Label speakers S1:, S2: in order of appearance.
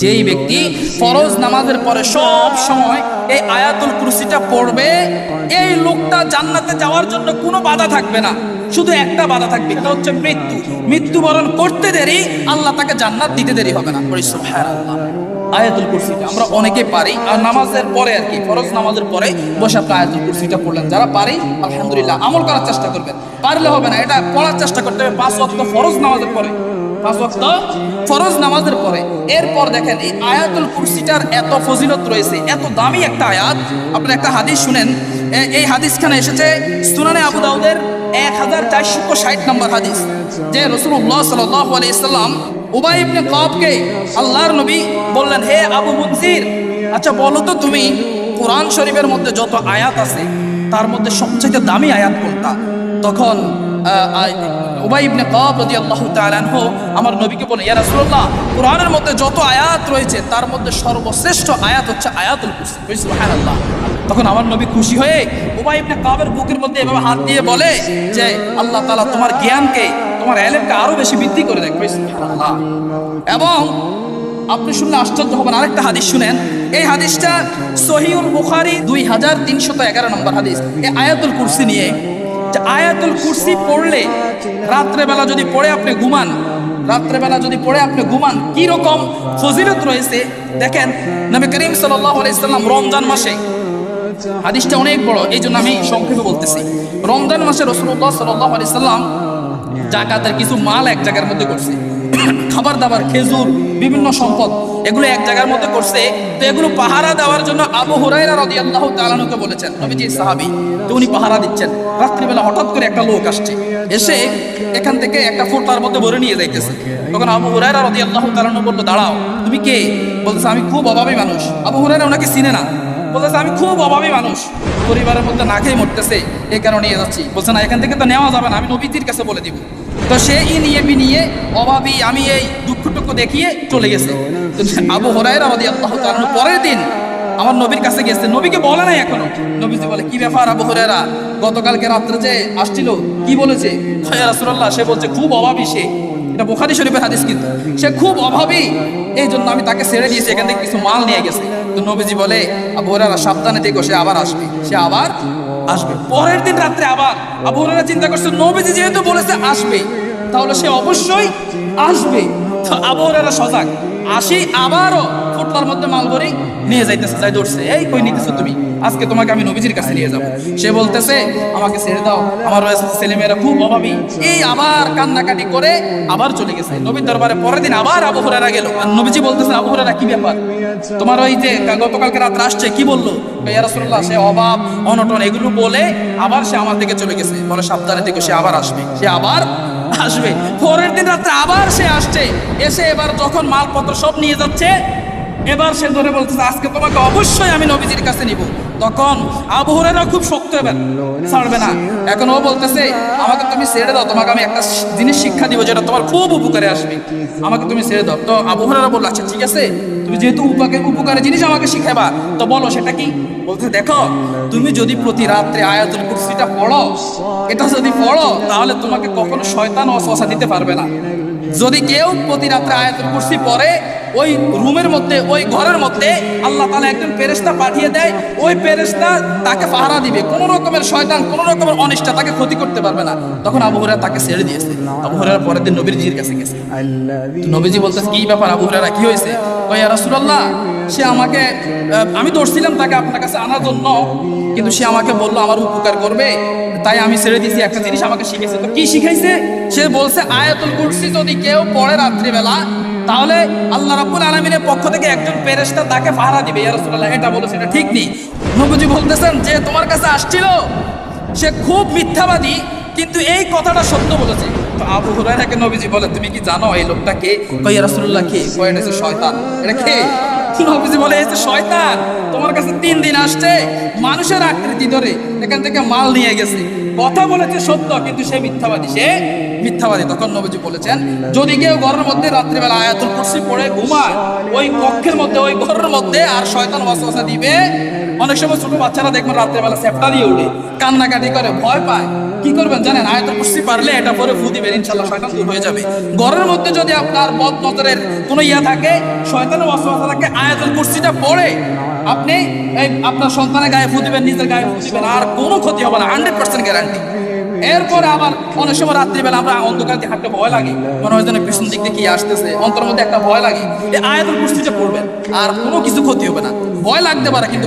S1: যেই ব্যক্তি ফরজ নামাজের পরে সব সময় এই আয়াতুল কুরসিটা পড়বে, এই লোকটা জান্নাতে যাওয়ার জন্য কোনো বাধা থাকবে না। শুধু একটা বাধা থাকবে, এটা হচ্ছে মৃত্যু। মৃত্যুবরণ করতে দেরি, আল্লাহ তাকে জান্নাত দিতে দেরি হবে না। বলি সুবহানাল্লাহ। আয়াতুল কুরসিটা আমরা অনেকে পারি, আর নামাজের পরে আর কি, ফরজ নামাজের পরে বসে আপনি আয়াতুল কুরসিটা পড়লেন। যারা পারি, আলহামদুলিল্লাহ, আমল করার চেষ্টা করবেন। পারলে হবে না, এটা পড়ার চেষ্টা করতে হবে। পাঁচ ওয়াক্ত ফরজ নামাজের পরে। পাঁচ ওয়াক্ত ফরজ নামাজের পরে। এরপর দেখেন এই আয়াতুল কুরসিটার এত ফজিলত রয়েছে, এত দামি একটা আয়াত। আপনি একটা হাদিস শুনেন এই হাদিসখানে এসেছে সুনানে আবু দাউদের এক হাজার চারশো ষাট নম্বর হাদিস, যে রসুল্লাহ সাল্লাহ আলাইসাল্লাম উবাই ইবনে কাবকে আল্লাহর নবী বললেন, হে আবু মুনজির আচ্ছা বলো তো তুমি, কোরআন শরীফের মধ্যে যত আয়াত আছে, তার মধ্যে সবচেয়ে দামি আয়াত কোনটা? তখন উবাই ইবনে কাব রাদিয়াল্লাহু তাআলা আনহু আমার নবীকে বলে, ইয়া রাসূলুল্লাহ, কোরআনের মধ্যে যত আয়াত রয়েছে, তার মধ্যে সর্বশ্রেষ্ঠ আয়াত হচ্ছে আয়াতুল কুরসি। সুবহানাল্লাহ। তখন আমার নবী খুশি হয়ে উবাই ইবনে কাবের বুকের মধ্যে এভাবে হাত দিয়ে বলে যে, আল্লাহ তাআলা তোমার জ্ঞানকে, তোমার এলেমকে আরও বেশি বৃদ্ধি করে দেখ বলি সুবহানাল্লাহ। এবং আপনি শুনলে আশ্চর্য হবেন, আরেকটা হাদিস শুনেন। এই হাদিসটা সহিউল বুখারি দুই হাজার তিনশত এগারো নম্বর হাদিস। এই আয়াতুল কুরসি নিয়ে আয়াতুল কুরসি পড়লে রাত্রেবেলা যদি পড়ে আপনি ঘুমান, রাত্রেবেলা যদি পড়ে আপনি ঘুমান কি রকম ফজিলত রয়েছে? দেখেন, নবী করিম সাল্লাল্লাহু আলাইহি সাল্লাম রমজান মাসে, হাদিসটা অনেক বড় এই জন্য আমি সংক্ষেপে বলতেছি। রমজান মাসে রসুল্লাহ সাল্লাহ আলি সাল্লাম জাকাতের কিছু মাল এক জায়গার মধ্যে করছে। খাবার দাবার, খেজুর, বিভিন্ন সম্পদ। এগুলো এক জায়গার মধ্যে করছে। তো এগুলো পাহারা দেওয়ার জন্য আবু হুরাইরা রদি আল্লাহ তালানুকে বলেছেন, নবীজি, সাহাবি, তো উনি পাহারা দিচ্ছেন। রাত্রিবেলা হঠাৎ করে একটা লোক আসছে, এসে এখান থেকে একটা ফোটার মধ্যে ভরে নিয়ে যাইতেছে। তখন আবু হুরাইরা রদি আল্লাহ তালানু বলল, দাঁড়াও, তুমি কে? বলতেছে, আমি খুব অভাবী মানুষ। আবু হুরাইরা ওনাকে চিনে না। বলতেছে, আমি খুব অভাবী মানুষ। পরিবারের মধ্যে না খেয়ে মরতেছে এই কারণে নিয়ে যাচ্ছি? বলছে, না, এখান থেকে তো নেওয়া যাবে না, আমি নবীতির কাছে বলে দিব। তো সে নিয়ে বি নিয়ে, অভাবী, আমি এই দুঃখটুকু দেখিয়ে চলে গেছে। আবু হরাইরা রাদি আল্লাহ তাআলা পরের দিন আমার নবীর কাছে গেছে। নবীকে বলে নাই এখনও। নবীজি বলে, কি ব্যাপার আবু হরাইরা গতকালকে রাত্রে যে আসছিল, কি বলেছে? হ্যাঁ সে বলছে, খুব অভাবী সে। এটা বোখারি শরীফের হাদিস কিন্তু। সে খুব অভাবী। এই জন্য আমি তাকে ছেড়ে দিয়েছি। এখান থেকে কিছু মাল নিয়ে গেছে। তো নবীজি বলে, আবু সাবধানে দেখো সে আবার আসবে। সে আবার আসবে। পরের দিন রাত্রে আবার আবু চিন্তা করছে, নবীজি যেহেতু বলেছে আসবে, তাহলে সে অবশ্যই আসবে। তো আবু সজাগ। আসি আবারও ফুটলার মধ্যে মাল ভরি নিয়ে যাইতেছে যাই ধরছে এই কই নিতেছো তুমি? আজকে তোমাকে আমি নবীজির কাছে নিয়ে যাব। সে বলতেছে, আমাকে ছেড়ে দাও। আমার রয়েছে ছেলেমেয়েরা খুব অভাবী। এই আবার কান্নাকাটি করে আবার চলে গেছে। নবীর দরবারে পরের দিন আবার আবু হুরায়রা গেল। আর নবীজি বলতেছে, আবু হুরায়রা, কি ব্যাপার? তোমার ওই যে গতকালকে রাত্রে আসছে, কি বলল? ইয়া রাসূলুল্লাহ, সে অভাব, অনটন, এগুলো বলে আবার সে আমার দিকে চলে গেছে। বলে, সাবধানে থেকে, সে আবার আসবে। সে আবার আসবে। পরের দিন রাত্রে আবার সে আসছে। এসে এবার যখন মালপত্র সব নিয়ে যাচ্ছে এবার সে ধরে বলতেছে, আজকে তোমাকে অবশ্যই আমি নবীজির কাছে নিব। তখন আবু হুরায়রা খুব শক্ত এবার ছাড়বে না। এখন ও বলতেছে, আমাকে তুমি ছেড়ে দাও, তোমাকে আমি একটা জিনিস শিক্ষা দিব যেটা তোমার খুব উপকারে আসবে। আমাকে তুমি ছেড়ে দাও। তো আবু হুরায়রা বলল আচ্ছা ঠিক আছে, তুমি যেহেতু উপকারে উপকারে জিনিস আমাকে শিখাবা তো বলো সেটা কি? বলতে দেখো, তুমি যদি প্রতি রাত্রে আয়াতুল কুরসিটা পড়ো, এটা যদি পড়ো, তাহলে তোমাকে কখনো শয়তান অসহসা দিতে পারবে না। যদি কেউ প্রতি রাত্রে আয়াতুল কুরসি পড়ে ওই রুমের মধ্যে, ওই ঘরের মধ্যে আল্লাহ তালা একজন পেরেস্তা পাঠিয়ে দেয়, ওই পেরেস্তা তাকে পাহারা দিবে। কোন রকমের শয়তান, কোন রকমের অনিষ্টা তাকে ক্ষতি করতে পারবে না। তখন আবু হুরায়রা তাকে ছেড়ে দিয়েছে। আবু পরের দিন নবীজির কাছে গেছে। নবীজি বলতেছে, কি ব্যাপার আবু কি হয়েছে? ইয়া রাসূলুল্লাহ, সে আমাকে আমি ধরছিলাম তাকে আপনার কাছে আনার জন্য। কিন্তু সে আমাকে বলল, আমার উপকার করবে। তাই আমি ছেড়ে দিয়েছি। একটা জিনিস আমাকে শিখেছে। তো কি শিখাইছে? সে বলছে, আয়াতুল কুরসি যদি কেউ পড়ে রাত্রিবেলা, তাহলে আল্লাহ রাব্বুল আলামিনের পক্ষ থেকে একজন ফেরেশতা তাকে পাহারা দিবে। ইয়া রাসূলুল্লাহ, এটা বলেছে, এটা ঠিক নেই। নবীজি বলতেছেন যে, তোমার কাছে আসছিল? সে খুব মিথ্যাবাদী, কিন্তু এই কথাটা সত্য বলেছে। তো আবু হুরায়রাকে নবীজি বলে, তুমি কি জানো এই লোকটা কে? কই রাসূলুল্লাহ কে? কই এটা শয়তান। এটা কে? নবীজি বলে এসে শয়তান, তোমার কাছে তিন দিন আসছে, মানুষের আকৃতি ধরে এখান থেকে মাল নিয়ে গেছে। কথা বলেছে সত্য, কিন্তু সে মিথ্যাবাদী সে মিথ্যাবাদী। তখন নবীজি বলেছেন, যদি কেউ ঘরের মধ্যে রাত্রিবেলা আয়াতুল কুরসি পড়ে, ঘুমায়, ওই কক্ষের মধ্যে, ওই ঘরের মধ্যে আর শয়তান ওয়াসওয়াসা দিবে অনেক সময় ছোট বাচ্চারা দেখবেন রাত্রেবেলা সেপটা দিয়ে উঠে কান্নাকাটি করে, ভয় পায়। কি করবেন জানেন? আয়াতুল কুরসি পারলে এটা পরে ফু দিবেন ইনশাআল্লাহ শয়তান দূর হয়ে যাবে। ঘরের মধ্যে যদি আপনার বদ নজরের কোনো ইয়া থাকে, শয়তানের ওয়াসওয়াসা থাকে, আয়াতুল কুরসিটা পড়ে, আপনি এই আপনার সন্তানের গায়ে ফু দিবেন, নিজের গায়ে ফু দিবেন, আর কোনো ক্ষতি হবে না হান্ড্রেড পার্সেন্ট গ্যারান্টি এরপরে আবার অনেক সময় রাত্রিবেলা আমরা অন্ধকার দিয়ে হাঁটতে ভয় লাগে, মনে হয় যেন পিছন দিক দিয়ে আসতেছে অন্তর মধ্যে একটা ভয় লাগে। এই আয়াতুল কুরসিটা পড়বেন, আর কোনো কিছু ক্ষতি হবে না। ভয় লাগতে পারে, কিন্তু